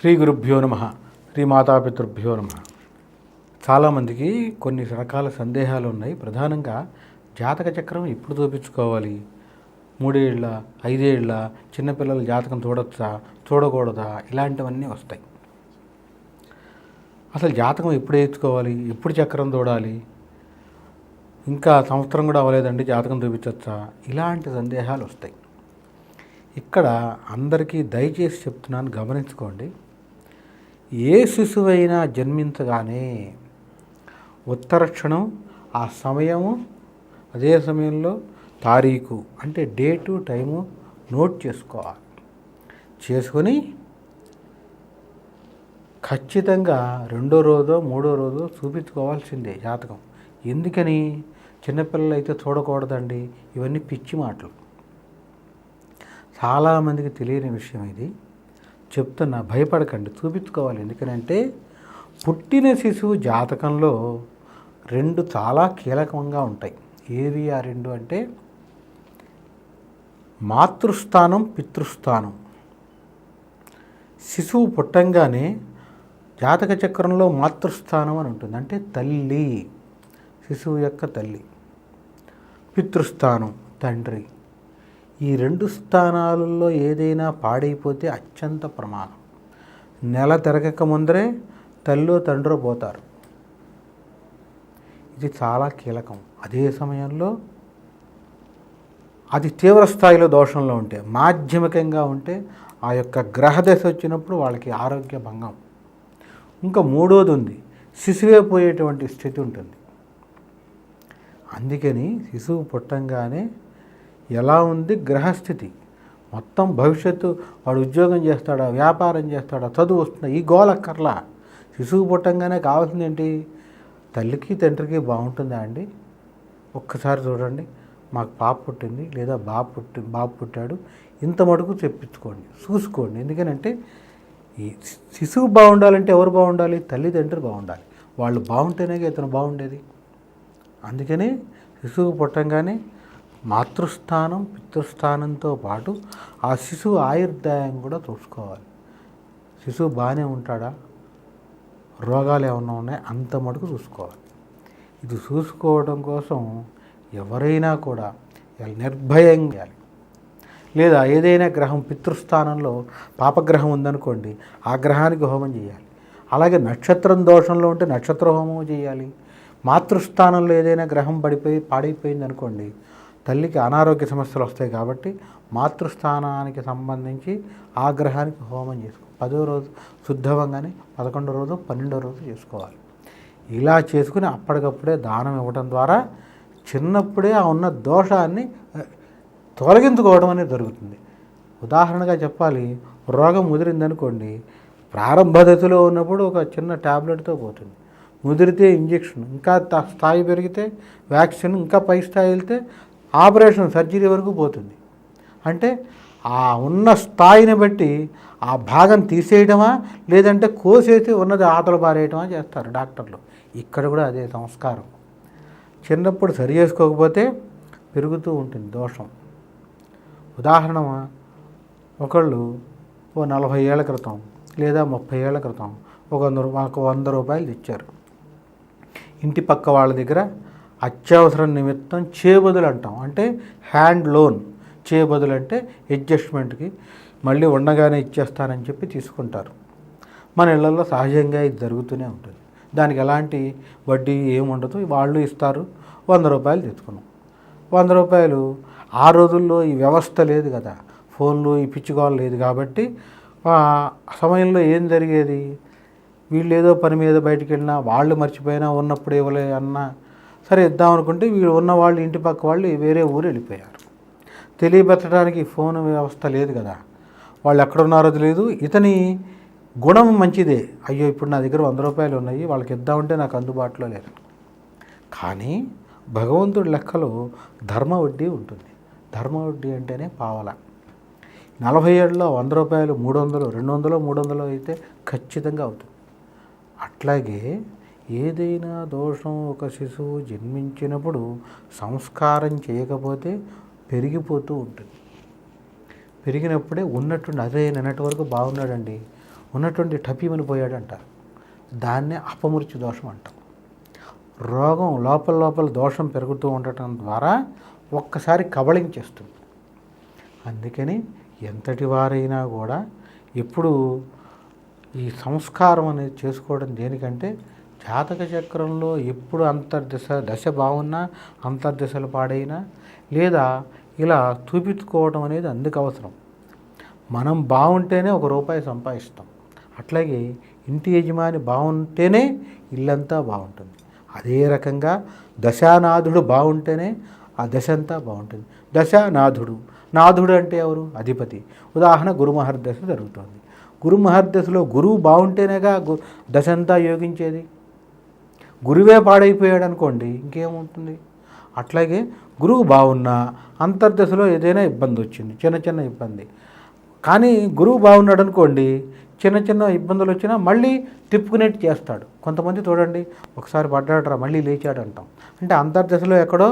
శ్రీ గురుభ్యో నమ. శ్రీ మాతాపితృభ్యో నమ. చాలామందికి కొన్ని రకాల సందేహాలు ఉన్నాయి. ప్రధానంగా జాతక చక్రం ఎప్పుడు చూపించుకోవాలి మూడేళ్ళ ఐదేళ్ళ చిన్నపిల్లల జాతకం చూడొచ్చా? చూడకూడదా? ఇలాంటివన్నీ వస్తాయి. అసలు జాతకం ఎప్పుడు వేయించుకోవాలి? ఎప్పుడు చక్రం చూడాలి ఇంకా సంవత్సరం కూడా అవ్వలేదండి జాతకం చూపించవచ్చా ఇలాంటి సందేహాలు వస్తాయి. ఇక్కడ అందరికీ దయచేసి చెప్తున్నాను గమనించుకోండి. ఏ శిశువైనా జన్మించగానే ఉత్తర క్షణం ఆ సమయము అదే సమయంలో తారీఖు అంటే డేటు టైము నోట్ చేసుకోవాలి. చేసుకొని ఖచ్చితంగా రెండో రోజో మూడో రోజో చూపించుకోవాల్సిందే జాతకం. ఎందుకని? చిన్నపిల్లలు అయితే చూడకూడదండి. ఇవన్నీ పిచ్చి మాటలు. చాలామందికి తెలియని విషయం ఇది. చెప్తున్నా భయపడకండి చూపించుకోవాలి. ఎందుకనంటే పుట్టిన శిశువు జాతకంలో రెండు చాలా కీలకంగా ఉంటాయి. ఏవి ఆ రెండు అంటే మాతృస్థానం పితృస్థానం. శిశువు పుట్టంగానే జాతక చక్రంలో మాతృస్థానం అని ఉంటుంది. అంటే తల్లి శిశువు యొక్క తల్లి. పితృస్థానం తండ్రి. ఈ రెండు స్థానాలలో ఏదైనా పాడైపోతే అత్యంత ప్రమాదం. నెల తిరగక ముందరే తల్లో తండ్రో పోతారు. ఇది చాలా కీలకం. అదే సమయంలో అది తీవ్ర స్థాయిలో దోషంలో ఉంటే మాధ్యమికంగా ఉంటే ఆ యొక్క గ్రహదశ వచ్చినప్పుడు వాళ్ళకి ఆరోగ్య భంగం. ఇంకా మూడోది ఉంది శిశువే పోయేటువంటి స్థితి ఉంటుంది. అందుకని శిశువు పుట్టంగానే ఎలా ఉంది గ్రహస్థితి? మొత్తం భవిష్యత్తు వాడు ఉద్యోగం చేస్తాడా వ్యాపారం చేస్తాడా చదువు వస్తుందా? ఈ గోలక్కర్లా శిశువు పుట్టంగానే కావాల్సింది ఏంటి? తల్లికి తండ్రికి బాగుంటుందా అండి? ఒక్కసారి చూడండి. మాకు పాప పుట్టింది లేదా బాబు పుట్టి బాబు పుట్టాడు. ఇంత మటుకు చెప్పించుకోండి. చూసుకోండి. ఎందుకనంటే ఈ శిశువు బాగుండాలంటే ఎవరు బాగుండాలి? తల్లిదండ్రులు బాగుండాలి. వాళ్ళు బాగుంటేనే ఇతను బాగుండేది. అందుకని శిశువు పుట్టంగానే మాతృస్థానం పితృస్థానంతో పాటు ఆ శిశువు ఆయుర్దాయం కూడా చూసుకోవాలి. శిశువు బాగానే ఉంటాడా? రోగాలు ఏమన్నా ఉన్నాయి? అంత మటుకు చూసుకోవాలి. ఇది చూసుకోవడం కోసం ఎవరైనా కూడా నిర్భయంగా నిర్భయం చేయాలి. లేదా ఏదైనా గ్రహం పితృస్థానంలో పాపగ్రహం ఉందనుకోండి ఆ గ్రహానికి హోమం చేయాలి. అలాగే నక్షత్రం దోషంలో ఉంటే నక్షత్ర హోమం చేయాలి. మాతృస్థానంలో ఏదైనా గ్రహం పడిపోయి పాడైపోయింది అనుకోండి తల్లికి అనారోగ్య సమస్యలు వస్తాయి కాబట్టి మాతృస్థానానికి సంబంధించి ఆగ్రహానికి హోమం చేసుకో పదో రోజు శుద్ధవంగానే పదకొండో రోజు పన్నెండో రోజు చేసుకోవాలి. ఇలా చేసుకుని అప్పటికప్పుడే దానం ఇవ్వడం ద్వారా చిన్నప్పుడే ఆ ఉన్న దోషాన్ని తొలగించుకోవడం అనేది జరుగుతుంది. ఉదాహరణగా చెప్పాలి రోగం ముదిరిందనుకోండి ప్రారంభ దశలో ఉన్నప్పుడు ఒక చిన్న ట్యాబ్లెట్తో పోతుంది. ముదిరితే ఇంజెక్షన్ ఇంకా త- స్థాయి పెరిగితే వ్యాక్సిన్ ఇంకా పై స్థాయి వెళ్తే ఆపరేషన్ సర్జరీ వరకు పోతుంది. అంటే ఆ ఉన్న స్థాయిని బట్టి ఆ భాగం తీసేయడమా లేదంటే కోసేసి ఉన్నది ఆతలు పారేయటమా చేస్తారు డాక్టర్లు. ఇక్కడ కూడా అదే సంస్కారం. చిన్నప్పుడు సరి చేసుకోకపోతే పెరుగుతూ ఉంటుంది దోషం. ఉదాహరణ ఒకళ్ళు ఓ నలభై ఏళ్ళ క్రితం లేదా ముప్పై ఏళ్ళ క్రితం ఒక వంద మాకు వంద రూపాయలు తెచ్చారు. ఇంటి పక్క వాళ్ళ దగ్గర అత్యవసరం నిమిత్తం చేబదులు అంటాం అంటే హ్యాండ్ లోన్. చేబదులు అంటే అడ్జస్ట్మెంట్కి మళ్ళీ ఉండగానే ఇచ్చేస్తానని చెప్పి తీసుకుంటారు. మన ఇళ్ళలో సహజంగా ఇది జరుగుతూనే ఉంటుంది. దానికి ఎలాంటి వడ్డీ ఏముండదు. వాళ్ళు ఇస్తారు. వంద రూపాయలు తెచ్చుకున్నాం. వంద రూపాయలు ఆ రోజుల్లో ఈ వ్యవస్థ లేదు కదా. ఫోన్లు ఈ పిచ్చుకోవాలి లేదు కాబట్టి ఆ సమయంలో ఏం జరిగేది? వీళ్ళు ఏదో పని మీద బయటికి వెళ్ళినా వాళ్ళు మర్చిపోయినా ఉన్నప్పుడు ఇవ్వలే అన్నా సరే ఇద్దాం అనుకుంటే వీళ్ళు ఉన్న వాళ్ళు ఇంటి పక్క వాళ్ళు వేరే ఊరు వెళ్ళిపోయారు. తెలియబెట్టడానికి ఫోన్ వ్యవస్థ లేదు కదా. వాళ్ళు ఎక్కడున్నారో తెలియదు ఇతని గుణం మంచిదే. అయ్యో ఇప్పుడు నా దగ్గర వంద రూపాయలు ఉన్నాయి. వాళ్ళకి ఇద్దామంటే నాకు అందుబాటులో లేదు. కానీ భగవంతుడి లెక్కలో ధర్మ వడ్డీ ఉంటుంది. ధర్మ వడ్డీ అంటేనే పావల. నలభై ఏళ్ళలో వంద రూపాయలు మూడు వందలు రెండు వందలు మూడు వందలు అయితే ఖచ్చితంగా అవుతుంది. అట్లాగే ఏదైనా దోషం ఒక శిశువు జన్మించినప్పుడు సంస్కారం చేయకపోతే పెరిగిపోతూ ఉంటుంది. పెరిగినప్పుడే ఉన్నటువంటి అదే నిన్నటి వరకు బాగున్నాడండి ఉన్నటువంటి టపీమని పోయాడంటారు దాన్నే అపమృత్యు దోషం అంటాం. రోగం లోపల లోపల దోషం పెరుగుతూ ఉండటం ద్వారా ఒక్కసారి కబళించేస్తుంది అందుకని ఎంతటి వారైనా కూడా ఎప్పుడు ఈ సంస్కారం అనేది చేసుకోవడం దేనికంటే జాతక చక్రంలో ఎప్పుడు అంతర్దశ దశ బాగున్నా అంతర్దశలు పాడైనా లేదా ఇలా చూపించుకోవడం అనేది అందుకు అవసరం. మనం బాగుంటేనే ఒక రూపాయి సంపాదిస్తాం. అట్లాగే ఇంటి యజమాని బాగుంటేనే ఇల్లంతా బాగుంటుంది. అదే రకంగా దశానాథుడు బాగుంటేనే ఆ దశ అంతా బాగుంటుంది. దశానాథుడు. నాథుడు అంటే ఎవరు? అధిపతి. ఉదాహరణ గురుమహర్దశ జరుగుతుంది. గురుమహర్దశలో గురువు బాగుంటేనేగా దశ అంతా యోగించేది? గురువే పాడైపోయాడు అనుకోండి ఇంకేముంటుంది? అట్లాగే గురువు బాగున్నా అంతర్దశలో ఏదైనా ఇబ్బంది వచ్చింది చిన్న చిన్న ఇబ్బంది. కానీ గురువు బాగున్నాడు అనుకోండి చిన్న చిన్న ఇబ్బందులు వచ్చినా మళ్ళీ తిప్పుకునేట్టు చేస్తాడు. కొంతమంది చూడండి ఒకసారి పడ్డాడరా మళ్ళీ లేచాడు అంటాం అంటే అంతర్దశలో ఎక్కడో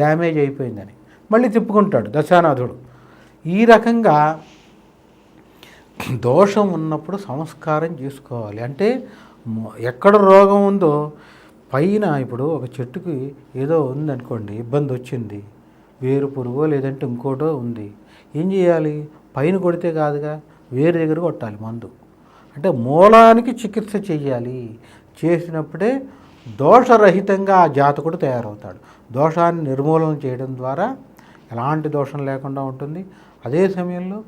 డ్యామేజ్ అయిపోయిందని. మళ్ళీ తిప్పుకుంటాడు దశానాథుడు. ఈ రకంగా దోషం ఉన్నప్పుడు సంస్కారం చేసుకోవాలి. అంటే ఎక్కడ రోగం ఉందో పైన ఇప్పుడు ఒక చెట్టుకి ఏదో ఉందనుకోండి ఇబ్బంది వచ్చింది. వేరు పురుగో లేదంటే ఇంకోటో ఉంది. ఏం చేయాలి? పైన కొడితే కాదుగా వేరు దగ్గర కొట్టాలి మందు. అంటే మూలానికి చికిత్స చేయాలి. చేసినప్పుడే దోషరహితంగా ఆ జాతకుడు తయారవుతాడు. దోషాన్ని నిర్మూలన చేయడం ద్వారా ఎలాంటి దోషం లేకుండా ఉంటుంది. అదే సమయంలో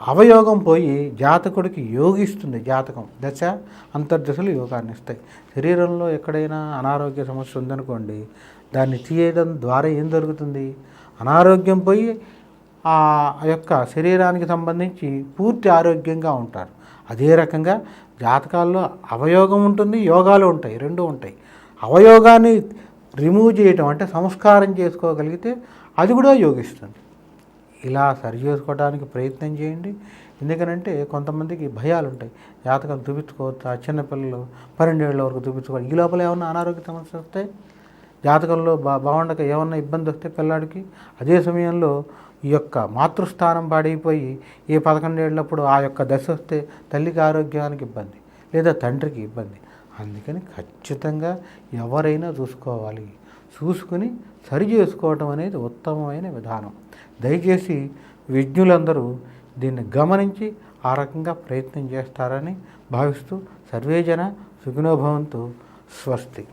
అవయోగం పోయి జాతకుడికి యోగిస్తుంది జాతకం. దశ అంతర్దశలు యోగాన్ని ఇస్తాయి. శరీరంలో ఎక్కడైనా అనారోగ్య సమస్య ఉందనుకోండి దాన్ని తీయడం ద్వారా ఏం జరుగుతుంది? అనారోగ్యం పోయి ఆ యొక్క శరీరానికి సంబంధించి పూర్తి ఆరోగ్యంగా ఉంటారు. అదే రకంగా జాతకాల్లో అవయోగం ఉంటుంది యోగాలు ఉంటాయి రెండు ఉంటాయి. అవయోగాన్ని రిమూవ్ చేయటం అంటే సంస్కారం చేసుకోగలిగితే అది కూడా యోగిస్తుంది. ఇలా సరి చేసుకోవడానికి ప్రయత్నం చేయండి. ఎందుకనంటే కొంతమందికి భయాలు ఉంటాయి జాతకం చూపించుకోవచ్చా చిన్నపిల్లలు పన్నెండేళ్ళ వరకు చూపించుకోవాలి. ఈ లోపల ఏమన్నా అనారోగ్య సమస్య వస్తే జాతకంలో బా బాగుండక ఏమన్నా ఇబ్బంది వస్తే పిల్లాడికి? అదే సమయంలో ఈ యొక్క మాతృస్థానం పాడైపోయి ఏ పదకొండేళ్ళప్పుడు ఆ యొక్క దశ వస్తే తల్లికి ఆరోగ్యానికి ఇబ్బంది లేదా తండ్రికి ఇబ్బంది. అందుకని ఖచ్చితంగా ఎవరైనా చూసుకోవాలి. చూసుకుని సరి చేసుకోవటం అనేది ఉత్తమమైన విధానం. దయచేసి విజ్ఞులందరూ దీన్ని గమనించి ఆ రకంగా ప్రయత్నం చేస్తారని భావిస్తూ సర్వేజన సుఖినోభవంతు స్వస్తి.